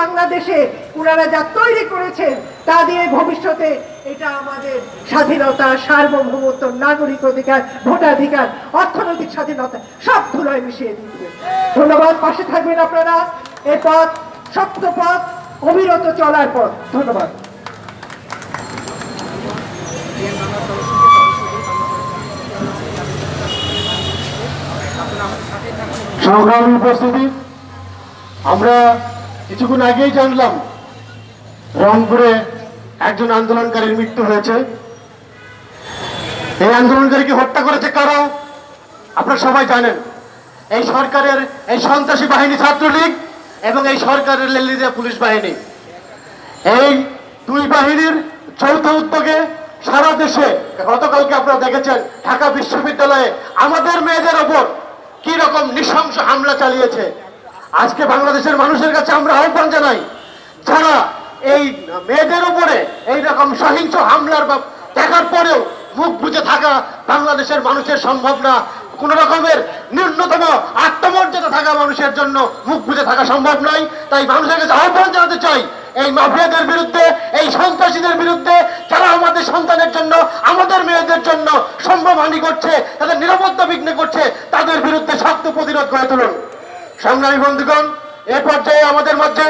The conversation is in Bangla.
বাংলাদেশে ওনারা যা তৈরি করেছেন তা দিয়ে ভবিষ্যতে এটা আমাদের স্বাধীনতা, সার্বভৌমত্ব, নাগরিক অধিকার, ভোটাধিকার, অর্থনৈতিক স্বাধীনতা সব ধুলোয় মিশিয়ে দিবে ধন্যবাদ। পাশে থাকবেন আপনারা। এ পথ, শক্ত পথ, অবিরত চলার পথ। ধন্যবাদ। সংগ্রামী উপস্থিতি, আমরা কিছুক্ষণ আগেই জানলাম, রংপুরে একজন আন্দোলনকারীর মৃত্যু হয়েছে। এই আন্দোলনকারীকে হত্যা করেছে কারা? আপনারা সবাই জানেন। এই সরকারের, এই সন্ত্রাসী বাহিনী ছাত্রলীগ এবং এই সরকারের লেলিয়া পুলিশ বাহিনী। এই দুই বাহিনীর যৌথ উদ্যোগে সারা দেশে, গতকালকে আপনারা দেখেছেন, ঢাকা বিশ্ববিদ্যালয়ে আমাদের মেয়েদের ওপর কি রকম নৃশংস হামলা চালিয়েছে। আজকে বাংলাদেশের মানুষের কাছে আমরা আহ্বান জানাই, যারা এই মেয়েদের উপরে এই রকম সহিংস হামলার বা দেখার পরেও মুখ বুঝে থাকা বাংলাদেশের মানুষের সম্ভব না। কোন রকমের ন্যূনতম আত্মমর্যাদা থাকা মানুষের জন্য মুখ বুঝে থাকা সম্ভব নয় তাই মানুষের কাছে আহ্বান জানাতে চাই, এই মাফিয়াদের বিরুদ্ধে, এই সন্ত্রাসীদের বিরুদ্ধে, যারা আমাদের সন্তানের জন্য, আমাদের মেয়েদের জন্য সম্ভবহানি করছে, তাদের নিরাপত্তা বিঘ্ন করছে, তাদের বিরুদ্ধে শক্ত প্রতিরোধ গড়ে তুলুন। সংগ্রামী বন্ধুগণ এ পর্যায়ে আমাদের মধ্যে